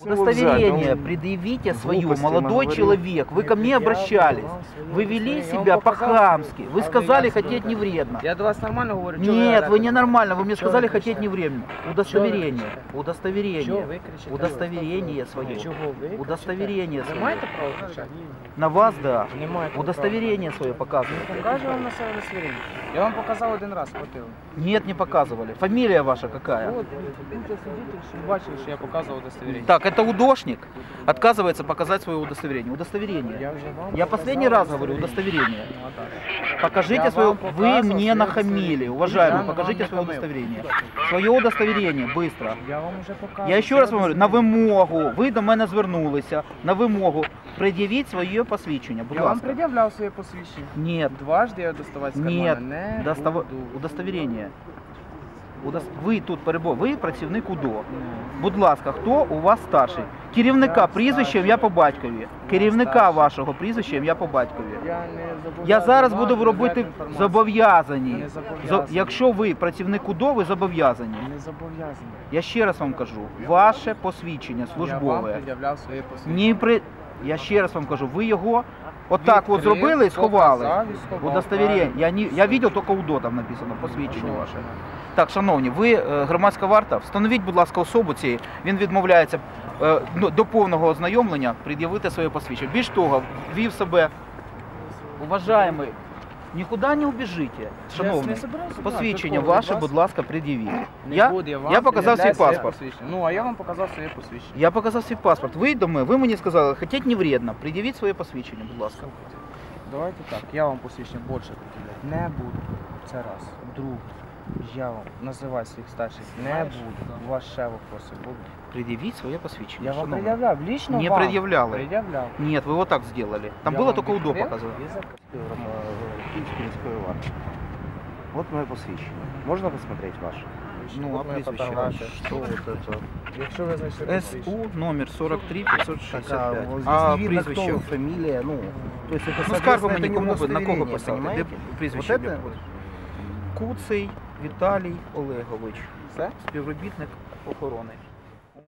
Удостоверение предъявите свое, молодой человек. Вы ко мне обращались. Вы вели себя по-хамски. Вы сказали хотеть не вредно. Я до вас нормально говорю? Нет, вы орете? ненормально. Вы мне сказали хотеть не временно. Удостоверение. Удостоверение. Удостоверение свое. Удостоверение свое. На вас, да. Не Удостоверение свое показывайте. права. Покажу вам на себе удостоверення. Я вам показав один раз, хватило. Нет, не показывали. Фамилия ваша какая? От, будьте свидетель, щоб бачили, що я показував удостоверення Так, это удошник. Отказывается показать свое удостоверение. Удостоверение. Я вже вам Я показав последний раз говорю, удостоверение. Ну, а так. Покажите Я свое... вам Вы показывал мне свое нахамили, удостоверение. уважаемый, Я покажите вам свое нахамил. удостоверение. Свое удостоверение, быстро. Я вам вже показував. Я ще раз вам говорю, на вимогу, ви до мене звернулися, на вимогу, пред'явіть своє посвідчення, будь Я вам ласка. пред'являв своє посвідчення. Ні, Дважди я доставати з ні, кармана не достав... буду. Удостоверення. Удос... Ви тут перебуваєте, ви працівник УДО. Будь ласка, хто у вас старший? Керівника Я прізвищем я по батькові. Керівника вашого прізвищем я по батькові. Я зараз буду робити зобов'язані. Зо- Якщо ви працівник УДО, ви зобов'язані. Не зобов'язаний. Я ще раз вам кажу, ваше посвідчення Я вам службове. пред'являв своє посвідчення. Ні при я ще раз вам кажу, ви його отак от зробили і сховали. показав і сховав, Удостоверення. Я не я бачив тільки УДО там написано, посвідчення ваше. Так, шановні, ви е, громадська варта, встановіть, будь ласка, особу цієї. Він відмовляється е, ну, до повного ознайомлення пред'явити своє посвідчення. Більш того, вів себе уважаємий. Нікуди не убіжите, Я шановний. не собираюся Посвідчення брати, ваше, вас будь ласка, пред'явіть. не Я, буду, вам я показав свій пред'являю своє паспорт. посвідчення. Ну, а я вам показав своє посвідчення. Я показав свій паспорт. Ви до мене, ви мені сказали, хотіть не вредно. Пред'явіть своє посвідчення, будь ласка. Давайте так, я вам посвідчення більше пред'являти не буду. Це раз. Друге. Я вам називаю своїх старших не буду. У вас ще вопроси будуть. Пред'явіть своє посвідчення. Я вам шановний. пред'являв, лично Не вам. пред'являли. Пред'являв. Нет, вы вот так сделали. Там Я было вам только УДО відкрив показано. і закрив. Киевской міської варти. Вот мое посвящение. Можно посмотреть ваше? Ну, а От моя прізвище фотографія. ваше? Что вот это? Якщо ви знайшли посвідчення. СУ номер 43 565. Так, а, вот здесь А не видно, прізвище? кто, фамилия, ну, то есть это, Ну, скаргу соответственно, мені это не кому ви, на кого удостоверение, писати? Де понимаете? прізвище? Вот де это? буде? Куций Віталій Олегович, Все? співробітник охорони.